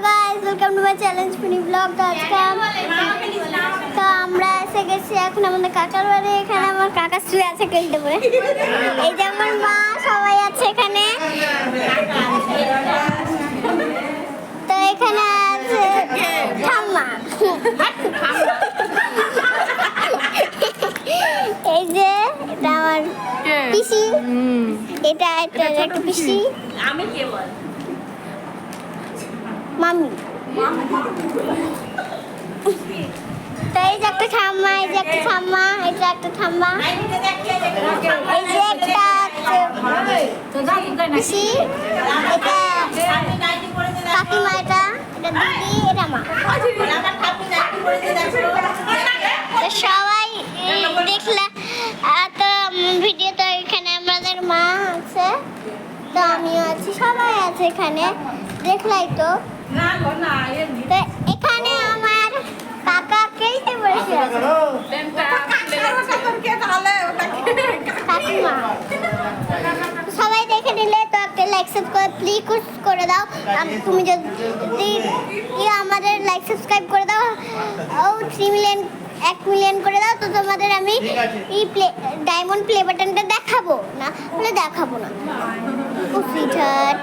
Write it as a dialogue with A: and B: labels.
A: Guys welcome to my challenge mini blog তো আজকে আম- তো আমরা এসে গেছি এখন আমাদের কাকার বাড়ি। এখানে আমার কাকা শুয়ে আছে কেলতে পরে এই যে আমার মা সবাই আছে এখানে। তো এখানে আছে ঠাম্মা। এই যে এটা আমার পিসি। এটা একটা পিসি।
B: আমি কে বল?
A: মামি। তো এই একটা ঠাম্মা, এই একটা ঠাম্মা, এই একটা ঠাম্মা। এই যে একটা পিসি, এটা কাকিমা এটা এটা তো সবাই এই দেখলা আহ, তো ভিডিও তো এখানে আমাদের মা আছে তো আমিও আছি সবাই আছে এখানে। দেখলাই তো। তো এখানে আমার কাকা খেলতে বসে সবাই দেখে নিলে তো একটা লাইক সাবস্ক্রাইব প্লিজ করে দাও। তুমি যদি আমাদের লাইক সাবস্ক্রাইব করে দাও, ও থ্রি মিলিয়ন এক মিলিয়ন করে দাও তো তোমাদের আমি এই প্লে ডায়মন্ড প্লে বাটনটা দেখাবো না? বলে দেখাবো না। ও সুইটহার্ট